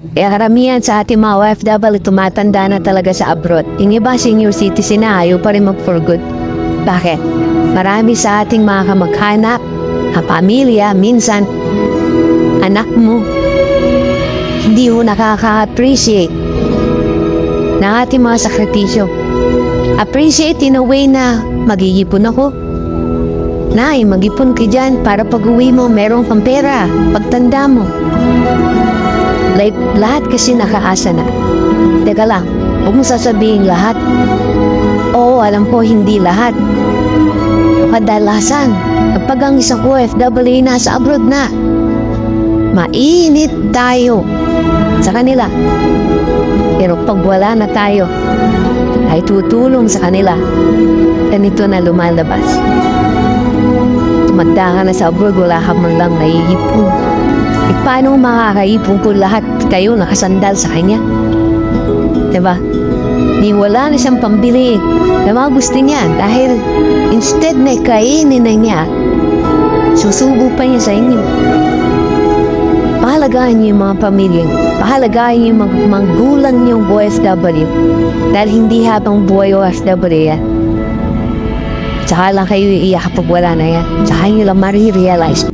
Kaya karamihan sa ating mga OFW tumatanda na talaga sa abroad. Yung iba senior citizen na ayaw pa rin mag-for good. Bakit? Marami sa ating mga kamag-anak, kapamilya, minsan, anak mo, hindi mo nakaka-appreciate ng ating mga sakripisyo. Appreciate in a way na mag-iipon ako. Nay, mag-ipon ka dyan para pag uwi mo, meron kang pera. Pagtanda mo. Like, lahat kasi nakaasa na. Teka lang, huwag mo sasabihin lahat. Oo, alam ko hindi lahat. Kadalasan, kapag ang isang OFW nasa abroad na, mainit tayo sa kanila. Pero pag wala na tayo, ay tutulong sa kanila. Ganito na lumalabas. Tumanda ka na sa abroad, wala ka man lang naiipon. Paano makakaipon kung lahat kayo nakasandal sa kanya? Diba? Ni wala na siyang pambili na mga gusto niya dahil instead na kainin na niya, susubo pa niya sa inyo. Pahalagaan niyo yung mga pamilya niyo. Pahalagaan niyo yung mga magulang niyong OFW. Dahil hindi habang buhay OFW yan. Tsaka lang kayo iiyak kapag wala na yan. Tsaka nyo lang marirealize